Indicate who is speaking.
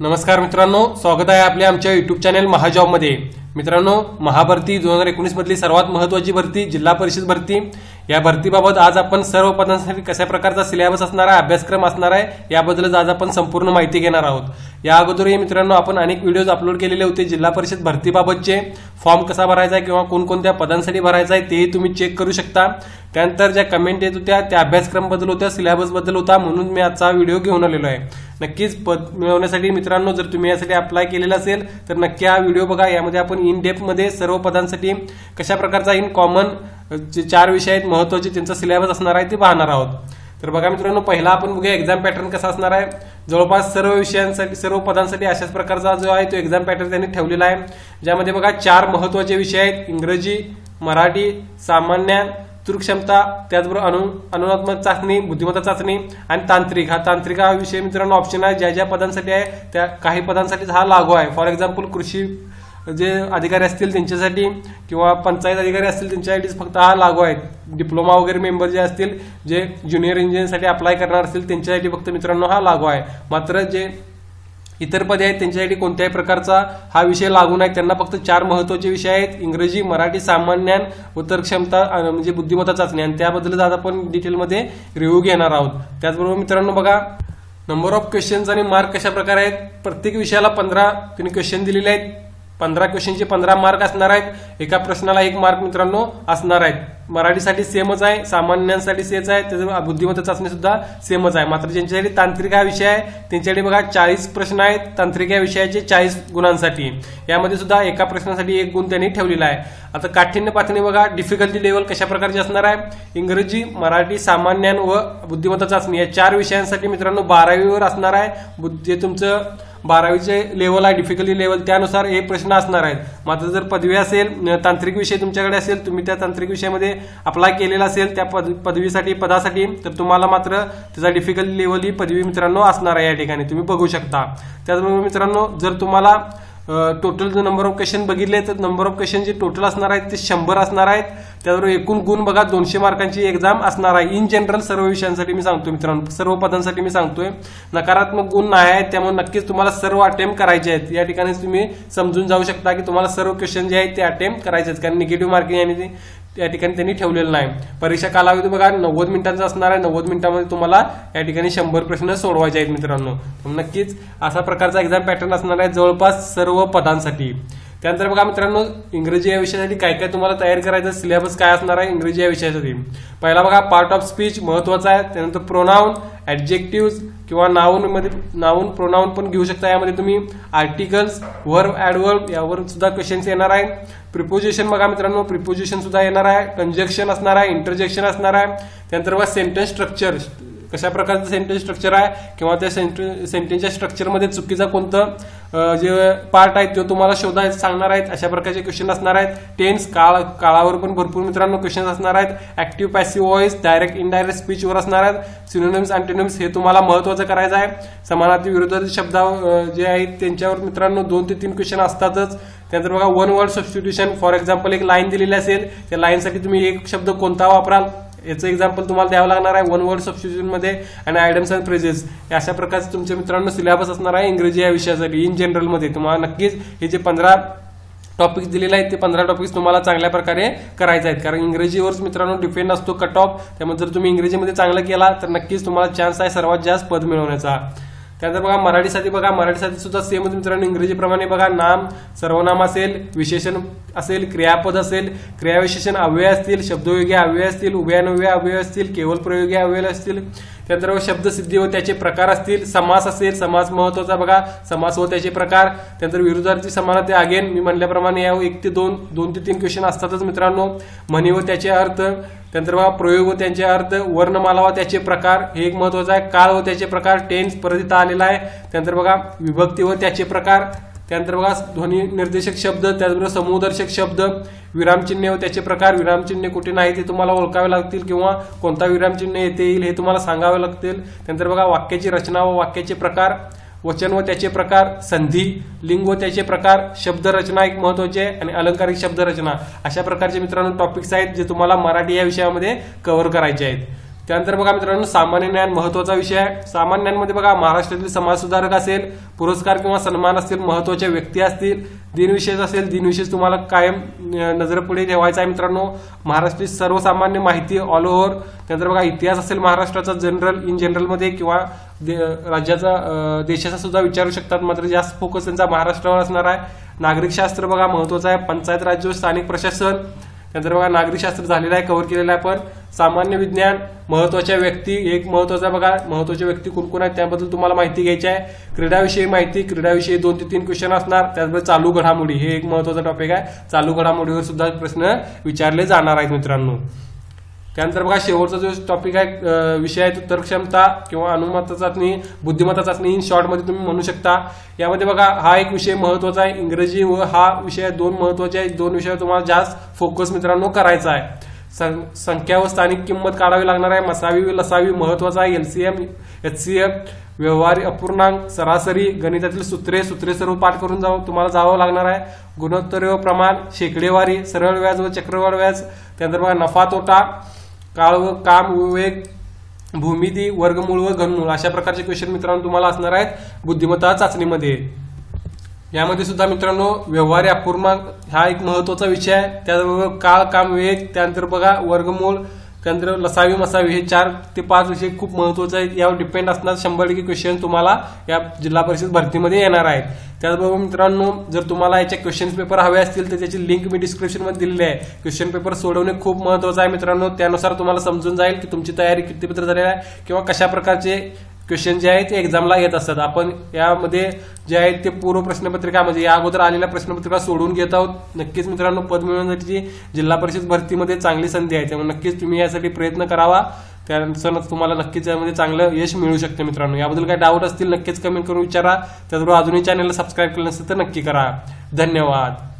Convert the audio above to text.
Speaker 1: नमस्कार मित्रांनो स्वागत आहे आपल्या आमच्या युट्यूब चॅनेल महाजॉबमध्ये मित्रांनो महाभरती दोन हजार एकोणीस मधली सर्वात महत्वाची भरती जिल्हा परिषद भरती. या भरतीबाबत आज आपण सर्व पदांसाठी कशा प्रकारचा सिलेबस असणार आहे अभ्यासक्रम असणार आहे याबद्दलच आज आपण संपूर्ण माहिती घेणार आहोत. या अगोदरही मित्रांनो आपण अनेक व्हिडिओज अपलोड केलेले होते जिल्हा परिषद भरतीबाबतचे. फॉर्म कसा भरायचा आहे किंवा कोणकोणत्या पदांसाठी भरायचा आहे तेही तुम्ही चेक करू शकता. त्यानंतर ज्या कमेंट येत होत्या त्या अभ्यासक्रमबद्दल होत्या सिलेबसबद्दल होता म्हणून मी आजचा व्हिडिओ घेऊन आलेलो आहे. नक्कीच पद मिळवण्यासाठी मित्रांनो जर तुम्ही यासाठी अप्लाय केलेला असेल तर नक्की हा व्हिडिओ बघा. यामध्ये आपण इन डेपमध्ये सर्व पदांसाठी कशा प्रकारचा इन कॉमन जे चार विषय आहेत महत्त्वाचे त्यांचा सिलेबस असणार आहे ते पाहणार आहोत. तर बघा मित्रांनो पहिला आपण बघूया एक्झाम पॅटर्न कसा असणार आहे. जवळपास सर्व विषयांसाठी सर्व पदांसाठी अशाच प्रकारचा जो आहे तो एक्झाम पॅटर्न त्यांनी ठेवलेला आहे. ज्यामध्ये बघा चार महत्त्वाचे विषय आहेत इंग्रजी मराठी सामान्य क्षमता त्याचबरोबर अनु अनुनात्मक चाचणी बुद्धिमत्ता चाचणी आणि तांत्रिक. हा तांत्रिक हा विषय मित्रांनो ऑप्शन आहे. ज्या ज्या पदांसाठी आहे त्या काही पदांसाठी हा लागू आहे. फॉर एक्झाम्पल कृषी जे अधिकारी असतील त्यांच्यासाठी किंवा पंचायत अधिकारी असतील त्यांच्यासाठी फक्त हा लागू आहे. डिप्लोमा वगैरे मेंबर जे असतील जे ज्युनियर इंजिनियरसाठी अप्लाय करणार असतील त्यांच्यासाठी फक्त मित्रांनो हा लागू आहे. मात्र जे इतर पदे आहेत त्यांच्यासाठी कोणत्याही प्रकारचा हा विषय लागू नाही. त्यांना फक्त चार महत्त्वाचे विषय आहेत. इंग्रजी मराठी सामान्य उत्तर क्षमता म्हणजे बुद्धिमत्ता चाचणी आणि त्याबद्दल आज आपण डिटेलमध्ये रिव्ह्यू घेणार आहोत. त्याचबरोबर मित्रांनो बघा नंबर ऑफ क्वेश्चन्स आणि मार्क कशा प्रकारे आहेत? प्रत्येक विषयाला पंधरा त्यांनी क्वेश्चन दिलेले आहेत. पंधरा क्वेश्चनचे पंधरा मार्क असणार आहेत. एका प्रश्नाला एक मार्क मित्रांनो असणार आहेत. मराठीसाठी सेमच आहे सामान्यांसाठी सेच आहे त्याचं बुद्धिमत्ता चाचणी सुद्धा सेमच आहे. मात्र ज्यांच्यासाठी तांत्रिक हा विषय आहे त्यांच्यासाठी बघा चाळीस प्रश्न आहेत तांत्रिक या विषयाचे चाळीस गुणांसाठी. यामध्ये सुद्धा एका प्रश्नासाठी एक गुण त्यांनी ठेवलेला आहे. आता काठिण्य पातळी बघा डिफिकल्टी लेवल कशा प्रकारची असणार आहे? इंग्रजी मराठी सामान्य व बुद्धिमत्ता चाचणी या चार विषयांसाठी मित्रांनो बारावीवर असणार आहे. जे तुमचं बारावीचे लेवल आहे डिफिकल्टी लेवल त्यानुसार हे प्रश्न असणार आहेत. मात्र जर पदवी असेल तांत्रिक विषय तुमच्याकडे असेल तुम्ही त्या तांत्रिक विषयामध्ये अप्लाय केलेला असेल त्या पदवीसाठी पदासाठी तर तुम्हाला मात्र त्याचा डिफिकल्टी लेवल ही पदवी मित्रांनो असणार आहे या ठिकाणी. तुम्ही बघू शकता. त्याचबरोबर मित्रांनो जर तुम्हाला टोटल जर नंबर ऑफ क्वेश्चन बघितले तर नंबर ऑफ क्वेश्चन जे टोटल असणार आहेत ते शंभर असणार आहेत. त्याबरोबर एकूण गुण बघा दोनशे मार्कांची एक्झाम असणार आहे. इन जनरल सर्व विषयांसाठी मी सांगतोय मित्रांनो. सर्व पदांसाठी मी सांगतोय. नकारात्मक गुण नाही आहेत त्यामुळे नक्कीच तुम्हाला सर्व अटेम्प्ट करायचे आहेत. या ठिकाणी तुम्ही समजून जाऊ शकता की तुम्हाला सर्व क्वेश्चन जे आहेत ते अटेम्प्ट करायचे आहेत. कारण निगेटिव्ह मार्किंग आणि या ठिकाणी त्यांनी ठेवलेलं नाही. परीक्षा कालावधी बघा नव्वद मिनिटांचा असणार आहे. नव्वद मिनिटांमध्ये तुम्हाला या ठिकाणी शंभर प्रश्न सोडवायचे आहेत मित्रांनो. नक्कीच असा प्रकारचा एक्झाम पॅटर्न असणार आहे जवळपास सर्व पदांसाठी. त्यानंतर बघा मित्रांनो इंग्रजी या विषयासाठी काय काय तुम्हाला तयार करायचं सिलेबस काय असणार आहे इंग्रजी या विषयासाठी. पहिला बघा पार्ट ऑफ स्पीच महत्त्वाचा आहे त्यानंतर प्रोनाऊन ऍडजेक्टिव्ह किंवा नाऊन मध्ये नाऊन प्रोनाऊन पण घेऊ शकता यामध्ये तुम्ही. आर्टिकल्स वर्ब ऍडवर्ब यावर सुद्धा क्वेश्चन्स येणार आहे. प्रिपोजिशन बघा मित्रांनो प्रिपोजिशन सुद्धा येणार आहे. कंजक्शन असणार आहे इंटरजेक्शन असणार आहे. त्यानंतर बघा सेंटेन्स स्ट्रक्चर कशा प्रकारचं सेंटेन्स स्ट्रक्चर आहे किंवा त्या सेंटेन्सच्या स्ट्रक्चरमध्ये चुकीचा कोणतं जे पार्ट आहे तो तुम्हाला शोधायचं सांगणार आहेत अशा प्रकारचे क्वेश्चन असणार आहेत. टेन्स काळ काळावर पण भरपूर मित्रांनो क्वेश्चन असणार आहेत. Active passive voice direct indirect स्पीचवर असणार आहेत. सिनोनिम्स अँटेनिम्स हे तुम्हाला महत्वाचं करायचं आहे. समानार्थी विरोधातील शब्द जे आहेत त्यांच्यावर मित्रांनो दोन ते तीन क्वेश्चन असतातच. त्यानंतर बघा one word substitution for example एक लाईन दिलेली असेल. त्या लाईनसाठी तुम्ही एक शब्द कोणता वापराल? याचं एक्झाम्पल तुम्हाला द्यावं लागणार आहे वन वर्ड सबस्टिट्यूशनमध्ये आणि आयडम्स अँड फ्रेजेस अशा प्रकारचे तुमच्या मित्रांनो सिलेबस असणार आहे इंग्रजी या विषयासाठी इन जनरलमध्ये. तुम्हाला नक्कीच हे जे पंधरा टॉपिक्स दिलेले आहेत ते पंधरा टॉपिक्स तुम्हाला चांगल्या प्रकारे करायचे आहेत. कारण इंग्रजीवरच मित्रांनो डिपेंड असतो कट ऑफ त्यामुळे जर तुम्ही इंग्रजीमध्ये चांगलं केला तर नक्कीच तुम्हाला चान्स आहे सर्वात जास्त पद मिळवण्याचा. त्यानंतर बघा मराठीसाठी बघा मराठीसाठी सुद्धा सेम मित्रांनो इंग्रजीप्रमाणे बघा नाम सर्वनाम असेल विशेषण असेल क्रियापद असेल क्रियाविशेषण अव्यय असतील शब्दयोगी अव्यय असतील उभयानुव्य अव्यय असतील केवळ प्रयोगी अव्यय असतील. त्यानंतर शब्दसिद्धी व त्याचे प्रकार असतील समास असेल समास महत्त्वाचा बघा समास व त्याचे प्रकार. त्यानंतर विरुद्धार्थी समानते अगेन मी म्हणल्याप्रमाणे या एक ते दोन दोन ते तीन क्वेश्चन असतातच मित्रांनो. म्हणी व त्याचे अर्थ त्यानंतर बघा प्रयोग व त्यांचे अर्थ वर्णमाला व त्याचे प्रकार हे एक महत्वाचं आहे. काळ व त्याचे प्रकार टेन्स परत आलेला आहे. त्यानंतर बघा विभक्ती व त्याचे प्रकार. त्यानंतर बघा ध्वनी निर्देशक शब्द त्याचबरोबर समूहदर्शक शब्द. विरामचिन्ह व त्याचे प्रकार. विरामचिन्ह कुठे नाही ते तुम्हाला ओळखावे लागतील किंवा कोणता विरामचिन्ह येते येईल हे तुम्हाला सांगावे लागतील. त्यानंतर बघा वाक्याची रचना व वाक्याचे प्रकार. वचन व त्याचे प्रकार संधी लिंग व त्याचे प्रकार शब्दरचना एक महत्त्वाचे आणि अलंकारिक शब्दरचना. अशा प्रकारचे मित्रांनो टॉपिक्स आहेत जे तुम्हाला मराठी या विषयामध्ये कव्हर करायचे आहेत. त्यानंतर बघा मित्रांनो सामान्य ज्ञान महत्त्वाचा विषय आहे. सामान्य ज्ञानमध्ये बघा महाराष्ट्रातील समाज सुधारक असेल पुरस्कार किंवा सन्मान असतील महत्त्वाच्या व्यक्ती असतील दिनविशेष असेल दिनविशेष तुम्हाला कायम अं, नजरेपुढे ठेवायचा आहे मित्रांनो. महाराष्ट्राची सर्वसामान्य माहिती ऑल ओव्हर त्यानंतर बघा इतिहास असेल महाराष्ट्राचा जनरल इन जनरलमध्ये किंवा दे- राज्याचा देशाचा सुद्धा विचारू शकतात. मात्र जास्त फोकस त्यांचा महाराष्ट्रावर असणार आहे. नागरिक शास्त्र बघा महत्वाचं आहे. पंचायत राज स्थानिक प्रशासन त्यानंतर बघा नागरिकशास्त्र झालेलं आहे कव्हर केलेलं आहे पण सामान्य विज्ञान महत्त्वाच्या व्यक्ती एक महत्त्वाचा बघा महत्त्वाच्या व्यक्ती कोण कोण आहेत त्याबद्दल तुम्हाला माहिती घ्यायची आहे. क्रीडाविषयी माहिती क्रीडाविषयी दोन ते तीन क्वेश्चन असणार. त्याचबरोबर चालू घडामोडी हे एक महत्त्वाचा टॉपिक आहे. चालू घडामोडीवर सुद्धा प्रश्न विचारले जाणार आहेत मित्रांनो. त्यानंतर बघा शेवटचा जो टॉपिक आहे विषय आहे तो तर्कक्षमता किंवा अनुमता चाचणी बुद्धिमत्ता चाचणी इन शॉर्टमध्ये तुम्ही म्हणू शकता. यामध्ये बघा हा एक विषय महत्त्वाचा आहे इंग्रजी व हा विषय दोन महत्त्वाचे आहे दोन विषयावर तुम्हाला जास्त फोकस मित्रांनो करायचा आहे. सं- संख्या व स्थानिक किंमत काढावी लागणार आहे. मसावी व लसावी महत्त्वाचा आहे. एलसीएम एचसीएम व्यवहारी अपूर्णांक सरासरी गणितातील सूत्रे सूत्रे सर्व पाठ करून जाऊ तुम्हाला जावं लागणार आहे. गुणोत्तर व प्रमाण शेकडेवारी सरळ व्याज व चक्रवाढ व्याज. त्यानंतर बघा नफा तोटा काळ व काम विवेक भूमिती वर्गमूळ व घनमूळ अशा प्रकारचे क्वेश्चन मित्रांनो तुम्हाला असणार आहेत बुद्धिमत्ता चाचणीमध्ये. यामध्ये सुद्धा मित्रांनो व्यवहारी अपूर्णांक हा एक महत्त्वाचा विषय आहे. त्याचबरोबर काळ काम वेग त्यानंतर बघा वर्गमूळ त्यानंतर लसावी मसावी हे चार ते पाच विषय खूप महत्त्वाचे आहेत. यावर डिपेंड असणार शंभर टक्के क्वेश्चन तुम्हाला या जिल्हा परिषद भरतीमध्ये येणार आहेत. त्याचबरोबर मित्रांनो जर तुम्हाला याचे क्वेश्चन पेपर हवे असतील तर त्याची लिंक मी डिस्क्रिप्शनमध्ये दिलेली आहे. क्वेश्चन पेपर सोडवणे खूप महत्वाचं आहे मित्रांनो. त्यानुसार तुम्हाला समजून जाईल की तुमची तयारी किती पत्र झालेली आहे किंवा कशा प्रकारचे क्वेश्चन जे आहेत एक्झामला येत असतात. आपण यामध्ये जे आहेत ते पूर्व प्रश्नपत्रिका म्हणजे या अगोदर आलेल्या प्रश्नपत्रिका सोडून घेत आहोत. नक्कीच मित्रांनो पद मिळवण्यासाठी जिल्हा परिषद भरतीमध्ये चांगली संधी आहे. त्यामुळे नक्कीच तुम्ही यासाठी प्रयत्न करावा. त्यानंतर तुम्हाला नक्कीच यामध्ये चांगलं यश मिळू शकते मित्रांनो. याबद्दल काही डाऊट असतील नक्कीच कमेंट करून विचारा. त्याचबरोबर अजूनही चॅनलला सबस्क्राईब केलं नसेल तर नक्की करा. धन्यवाद.